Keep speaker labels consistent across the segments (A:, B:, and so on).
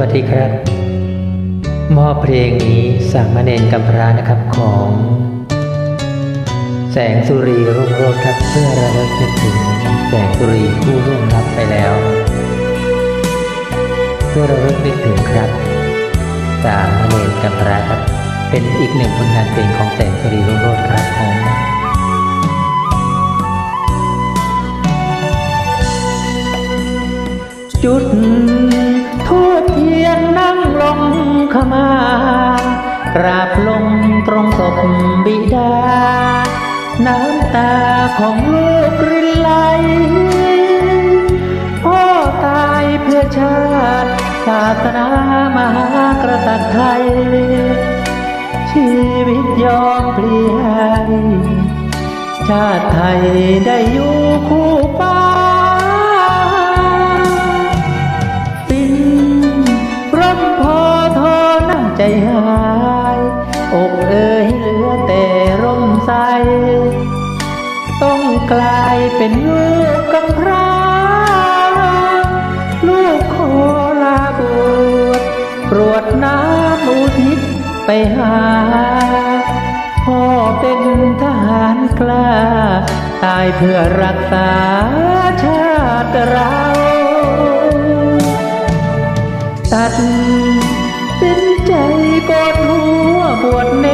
A: วัสดีครับ มอบเพลงนี้สามเณรกำพร้านะครับของ แสงสุรีรุ่งโรจน์ครับเพื่อระลึกนึกถึงแสงสุรีผู้ร่วงลับไปแล้ว เพื่อระลึกนึกถึงครับสามเณรกำพร้าครับ เป็นอีกหนึ่งผลงานเพลงของแสงสุรีรุ่งโรจน์ครับผมจุด มากราบลงตรงศพบิดา น้ำตาของลูกรินไหลพ่อตายเพื่อชาติศาสนามหากษัตริย์ไทย ชีวิตยอมเปลี่ยนชาติไทยได้อยู่คู่ฟ้า ต้องกลายเป็นลูกกำพร้าลูกขอลาบวชกรวดน้ำอุทิศไปหา พ่อเป็นทหารกล้า ตายเพื่อรักษาชาติเราตัดสินใจกดหัวบวชเน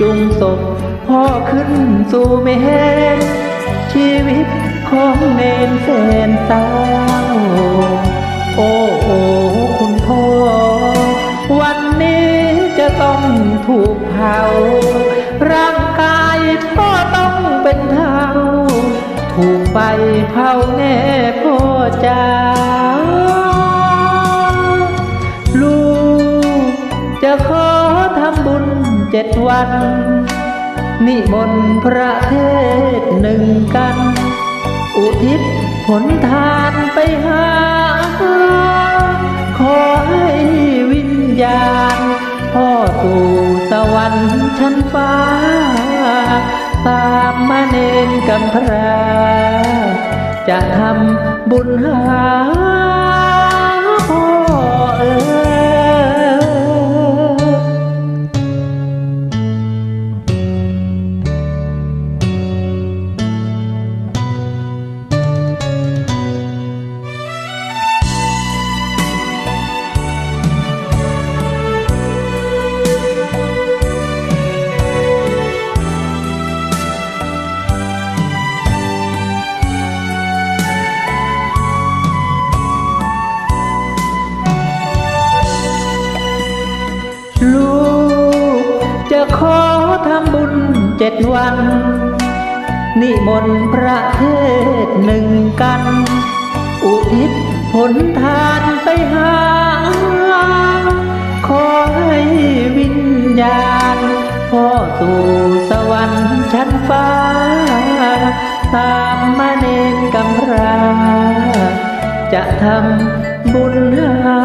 A: จุงศพ พ่อขึ้นสู่เมนชีวิตของเนนแสนเศร้าโอ้โอ้คุณพ่อ วันนี้จะต้องถูกเผา ร่างกายพ่อต้องเป็นเทาถูกไฟเผาแน่พ่อจ้าลูกจะขอทำบุญเจ็ดวัน นิมนต์พระเทศหนึ่งกัน อุทิศผลทานไปหา ขอให้วิญญาณ พ่อสู่สวรรค์ชั้นฟ้า สามมาเนนกำพรา จะทำบุญหา ขอทำบุญเจ็ดวัน นิมนต์พระเทศหนึ่งกัน อุทิศผลทานไปหา ขอให้วิญญาณ พ่อสู่สวรรค์ชั้นฟ้า ตามมาเนนกำรา จะทำบุญหา